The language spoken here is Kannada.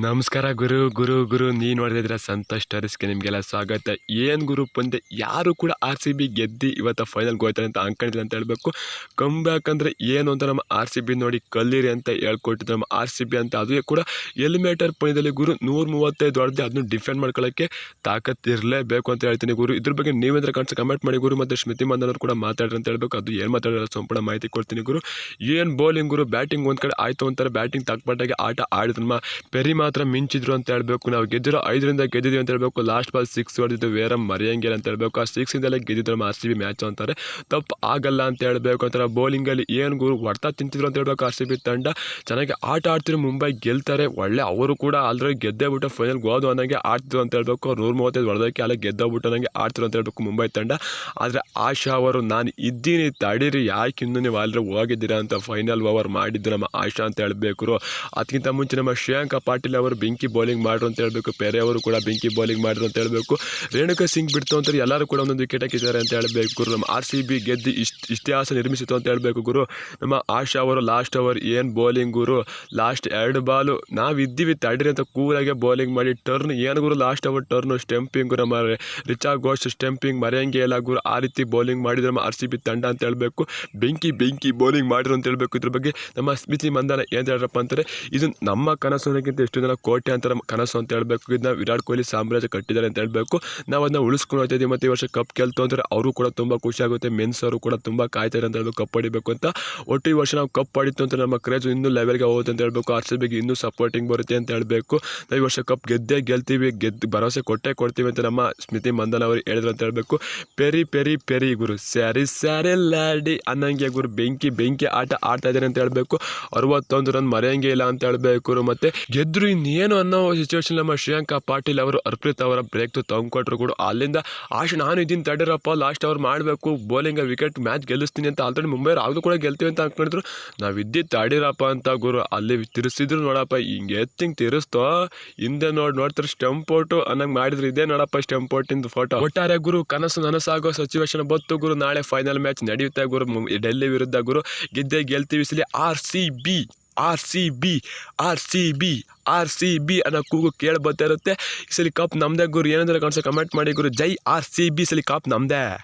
ನಮಸ್ಕಾರ ಗುರು ಗುರು ಗುರು. ನೀ ನೋಡಿದ್ರೆ ಸಂತೋಷ್ ಟರಿಸ್ಗೆ ನಿಮಗೆಲ್ಲ ಸ್ವಾಗತ. ಏನು ಗುರು ಪಂದ್ಯ ಯಾರು ಕೂಡ ಆರ್ ಸಿ ಬಿ ಗೆದ್ದು ಇವತ್ತು ಫೈನಲ್ಗೆ ಹೋಗ್ತಾರೆ ಅಂತ ಅಂದ್ಕೊಂಡಿಲ್ಲ ಅಂತ ಹೇಳಬೇಕು. ಕಮ್ ಬ್ಯಾಕ್ ಅಂದರೆ ಏನು ಅಂತ ನಮ್ಮ ಆರ್ ಸಿ ಬಿ ನೋಡಿ ಕಲ್ಲೀರಿ ಅಂತ ಹೇಳ್ಕೊಟ್ಟಿದ್ದು ನಮ್ಮ ಆರ್ ಸಿ ಬಿ ಅಂತ ಅದು ಕೂಡ ಎಲಿಮೇಟರ್ ಪಂದ್ಯದಲ್ಲಿ ಗುರು ನೂರು ಮೂವತ್ತೈದು ಹೊಡೆದು ಅದನ್ನು ಡಿಫೆಂಡ್ ಮಾಡ್ಕೊಳ್ಳೋಕ್ಕೆ ತಾಕತ್ ಇರಲೇಬೇಕು ಅಂತ ಹೇಳ್ತೀನಿ ಗುರು. ಇದ್ರ ಬಗ್ಗೆ ನೀವೇಂದ್ರ ಕಾಣಿಸ್ ಕಮೆಂಟ್ ಮಾಡಿ ಗುರು. ಮತ್ತು ಸ್ಮಿತಿ ಮಂದನವ್ರು ಕೂಡ ಮಾತಾಡ್ರಿ ಅಂತ ಹೇಳ್ಬೇಕು. ಅದು ಏನು ಮಾತಾಡೋಲ್ಲ ಸಂಪೂರ್ಣ ಮಾಹಿತಿ ಕೊಡ್ತೀನಿ ಗುರು. ಏನು ಬೌಲಿಂಗ್ ಗುರು? ಬ್ಯಾಟಿಂಗ್ ಒಂದು ಕಡೆ ಆಯಿತು ಅಂತಾರೆ. ಬ್ಯಾಟಿಂಗ್ ತಕ್ಕಪಟ್ಟಾಗಿ ಆಟ ಆಡಿದ್ರು ನಮ್ಮ ಪೆರಿ ಮಾತ್ರ ಮಿಂಚಿದ್ರು ಅಂತ ಹೇಳ್ಬೇಕು. ನಾವು ಗೆದ್ದಿರೋ ಐದರಿಂದ ಗೆದ್ದಿದ್ವಿ ಅಂತ ಹೇಳ್ಬೇಕು. ಲಾಸ್ಟ್ ಬಾಲ್ ಸಿಕ್ಸ್ ಹೊಡೆದಿದ್ದು ವೇರ ಮರೆಯಂಗಿಲ್ಲ ಅಂತ ಹೇಳ್ಬೇಕು. ಆ ಸಿಕ್ಸಿಂದಲೇ ಗೆದ್ದಿದ್ರು ಆರ್ ಸಿ ಬಿ ಮ್ಯಾಚ್ ಅಂತಾರೆ. ತಪ್ಪು ಆಗಲ್ಲ ಅಂತ ಹೇಳ್ಬೇಕು ಅಂತಾರೆ. ಬೌಲಿಂಗಲ್ಲಿ ಏನು ಗುರು ಹೊಡ್ತಾ ತಿಂತಿದ್ರು ಅಂತ ಹೇಳ್ಬೇಕು ಆರ್ ಸಿ ಬಿ ತಂಡ. ಚೆನ್ನಾಗಿ ಆಟ ಆಡ್ತಿರೋ ಮುಂಬೈ ಗೆಲ್ತಾರೆ. ಒಳ್ಳೆ ಅವರು ಕೂಡ ಆಲ್ರೆಡಿ ಗೆದ್ದೇ ಬಿಟ್ಟು ಫೈನಲ್ ಹೋದು ಅನ್ನಂಗೆ ಆಡ್ತಿದ್ರು ಅಂತ ಹೇಳ್ಬೇಕು. ನೂರು ಮೂವತ್ತೈದು ಹೊಡೆದಕ್ಕೆ ಗೆದ್ದ ಗೆದ್ದೋಗ್ಬಿಟ್ಟು ಅನ್ನಂಗೆ ಆಡ್ತಿರು ಅಂತ ಹೇಳ್ಬೇಕು ಮುಂಬೈ ತಂಡ. ಆದರೆ ಆಶಾ ಅವರು, ನಾನು ಇದ್ದೀನಿ, ತಡೀರಿ. ಯಾಕೆ ಇನ್ನೂ ನೀವು ಆಲ್ರೆಡಿ ಹೋಗಿದ್ದೀರಾ ಅಂತ ಫೈನಲ್ ಓವರ್ ಮಾಡಿದ್ದು ನಮ್ಮ ಆಶಾ ಅಂತ ಹೇಳಬೇಕು ಅದಕ್ಕಿಂತ ಮುಂಚೆ ನಮ್ಮ ಶ್ರೇಯಾಂಕ ಪಾಟೀಲ್ ಅವರು ಬೆಂಕಿ ಬೌಲಿಂಗ್ ಮಾಡ್ರು ಅಂತ ಹೇಳಬೇಕು, ಪೆರೆ ಅವರು ಕೂಡ ಬೆಂಕಿ ಬೌಲಿಂಗ್ ಮಾಡಿದ್ರು ಅಂತ ಹೇಳಬೇಕು, ರೇಣುಕಾ ಸಿಂಗ್ ಬಿಡ್ತು ಅಂತಾರೆ ಎಲ್ಲರೂ ಕೂಡ ಒಂದೊಂದು ವಿಕೆಟ್ ಹಾಕಿದ್ದಾರೆ ಅಂತ ಹೇಳಬೇಕು ಗುರು. ನಮ್ಮ ಆರ್ ಸಿ ಬಿ ಗೆದ್ದು ಇಷ್ಟು, ಇತಿಹಾಸ ನಿರ್ಮಿಸಿತು ಅಂತ ಹೇಳಬೇಕು ಗುರು. ನಮ್ಮ ಆಶಾ ಅವರು ಲಾಸ್ಟ್ ಅವರ್ ಏನು ಬೌಲಿಂಗ್ ಗುರು? ಲಾಸ್ಟ್ ಎರಡು ಬಾಲು ನಾವು ಇದ್ದೀವಿ, ತಡ್ರಿ ಅಂತ ಕೂಲಾಗೆ ಬೌಲಿಂಗ್ ಮಾಡಿ ಟರ್ನ್ ಏನು ಗುರು? ಲಾಸ್ಟ್ ಅವರ್ ಟರ್ನು ಸ್ಟೆಂಪಿಂಗ್ ನಮ್ಮ ರಿಚಾ ಘೋಷ್ ಸ್ಟೆಂಪಿಂಗ್ ಮರೆಯಂಗೆ ಇಲ್ಲ ಗುರು. ಆ ರೀತಿ ಬೌಲಿಂಗ್ ಮಾಡಿದ್ರೆ ನಮ್ಮ ಆರ್ ಸಿ ಬಿ ತಂಡ ಅಂತ ಹೇಳಬೇಕು. ಬೆಂಕಿ ಬೆಂಕಿ ಬೌಲಿಂಗ್ ಮಾಡಿದ್ರು ಅಂತ ಹೇಳಬೇಕು ಇದ್ರ ಬಗ್ಗೆ ನಮ್ಮ ಸ್ಮಿತಿ ಮಂದಾನ ಏನು ಹೇಳಪ್ಪ ಅಂತಾರೆ ಇದು ನಮ್ಮ ಕನಸು ಅನ್ನೋಕ್ಕಿಂತ ಕೋಟೆ ಅಂತ ನಮ್ಮ ಕನಸು ಅಂತ ಹೇಳಬೇಕು. ಇದನ್ನ ವಿರಾಟ್ ಕೊಹ್ಲಿ ಸಾಮ್ರಾಜ್ಯ ಕಟ್ಟಿದ್ದಾರೆ ಅಂತ ಹೇಳಬೇಕು. ನಾವು ಅದನ್ನ ಉಳಿಸ್ಕೊಂಡು ಹೋಗ್ತಾ ಇದ್ದೀವಿ ಮತ್ತು ಈ ವರ್ಷ ಕಪ್ ಗೆಲ್ತು ಅಂದರೆ ಅವರು ಕೂಡ ತುಂಬ ಖುಷಿ ಆಗುತ್ತೆ. ಮೆನ್ಸ್ ಅವರು ಕೂಡ ತುಂಬ ಕಾಯ್ತಾರೆ ಅಂತ ಕಪ್ ಹೊಡಿಬೇಕು ಅಂತ. ಒಟ್ಟು ಈ ವರ್ಷ ನಾವು ಕಪ್ ಹೊಡಿತು ಅಂತ ನಮ್ಮ ಕ್ರೇಜ್ ಇನ್ನೂ ಲೆವೆಲ್ಗೆ ಹೋಗುತ್ತೆ ಅಂತ ಹೇಳಬೇಕು. ಆರ್ ಸಿ ಬಿಗೆ ಇನ್ನೂ ಸಪೋರ್ಟಿಂಗ್ ಬರುತ್ತೆ ಅಂತ ಹೇಳಬೇಕು. ನಾವು ಈ ವರ್ಷ ಕಪ್ ಗೆದ್ದೇ ಗೆಲ್ತೀವಿ. ಗೆದ್ದು ಭರವಸೆ ಕೊಟ್ಟೇ ಕೊಡ್ತೀವಿ ಅಂತ ನಮ್ಮ ಸ್ಮಿತಿ ಮಂದನ್ ಅವರು ಹೇಳಿದ್ರು ಅಂತ ಹೇಳಬೇಕು. ಪೆರಿ ಪೆರಿ ಪೆರಿ ಗುರು. ಸ್ಯಾರಿ ಸ್ಯಾರಿ ಲ್ಯಾಡಿ ಅನ್ನಂಗೆ ಗುರು. ಬೆಂಕಿ ಬೆಂಕಿ ಆಟ ಆಡ್ತಾ ಇದ್ದಾರೆ ಅಂತ ಹೇಳಬೇಕು. ಅರವತ್ತೊಂದು ರನ್ ಮರೆಯಂಗೆ ಇಲ್ಲ ಅಂತ ಹೇಳಬೇಕು ಮತ್ತೆ ಗೆದ್ರು ಇನ್ನೇನು ಅನ್ನೋ ಸಿಚುವೇಶನ್ ನಮ್ಮ ಶ್ರೇಯಾಂಕಾ ಪಾಟೀಲ್ ಅವರು ಅರ್ಪಿತ್ ಅವರ ಬ್ರೇಕ್ ತಗೊಂಡ್ಕೊಟ್ರು ಕೂಡ. ಅಲ್ಲಿಂದ, ಆಶ್, ನಾನು ಇದೀನಿ ತಡೀರಪ್ಪ ಲಾಸ್ಟ್ ಅವ್ರು ಮಾಡಬೇಕು. ಬೌಲಿಂಗ್ ವಿಕೆಟ್ ಮ್ಯಾಚ್ ಗೆಲ್ಲಿಸ್ತೀನಿ ಅಂತ ಆಲ್ರೆಡಿ ಮುಂಬೈ ಯಾವುದು ಕೂಡ ಗೆಲ್ತೀವಿ ಅಂತ ಅನ್ಕೊಂಡಿದ್ರು. ನಾವು ಇದ್ದಿದ್ದು ತಡಿರಪ್ಪ ಅಂತ ಗುರು, ಅಲ್ಲಿ ತಿರ್ಸಿದ್ರು ನೋಡಪ್ಪ, ಹಿಂಗೆ ಎತ್ತಿಂಗ್ ತಿರ್ಸ್ತೋ. ಹಿಂದೆ ನೋಡಿ, ನೋಡ್ತಾರೆ ಸ್ಟೆಂಪ್ ಔಟ್ ಅನ್ನಂಗೆ ಮಾಡಿದ್ರು. ಇದೇ ನೋಡಪ್ಪ ಔಟಿಂದು ಫೋಟೋ ಒಟ್ಟಾರೆ ಗುರು, ಕನಸು ನನಸಾಗೋ ಸಿಚುವೇಶನ್ ಬತ್ತು ಗುರು. ನಾಳೆ ಫೈನಲ್ ಮ್ಯಾಚ್ ನಡೆಯುತ್ತೆ ಗುರು. ಡೆಲ್ಲಿ ವಿರುದ್ಧ ಗುರು. ಗೆದ್ದೆ ಗೆಲ್ತೀವಿ. ಸಲಿ R C B R C B R C B R C B ಅನ್ನೋ ಕೂಗು ಕೇಳಿ ಬರ್ತಾ ಇರುತ್ತೆ. ಈ ಸಲ ಕಪ್ ನಮ್ದೇ ಗುರು. ಏನಂದ್ರೆ ಕಾಣಿಸ್ತಾ ಕಮೆಂಟ್ ಮಾಡಿ ಗುರು. ಜೈ ಆರ್ ಸಿ ಬಿ ಸಲಿ ಕಪ್ ನಮ್ದೇ.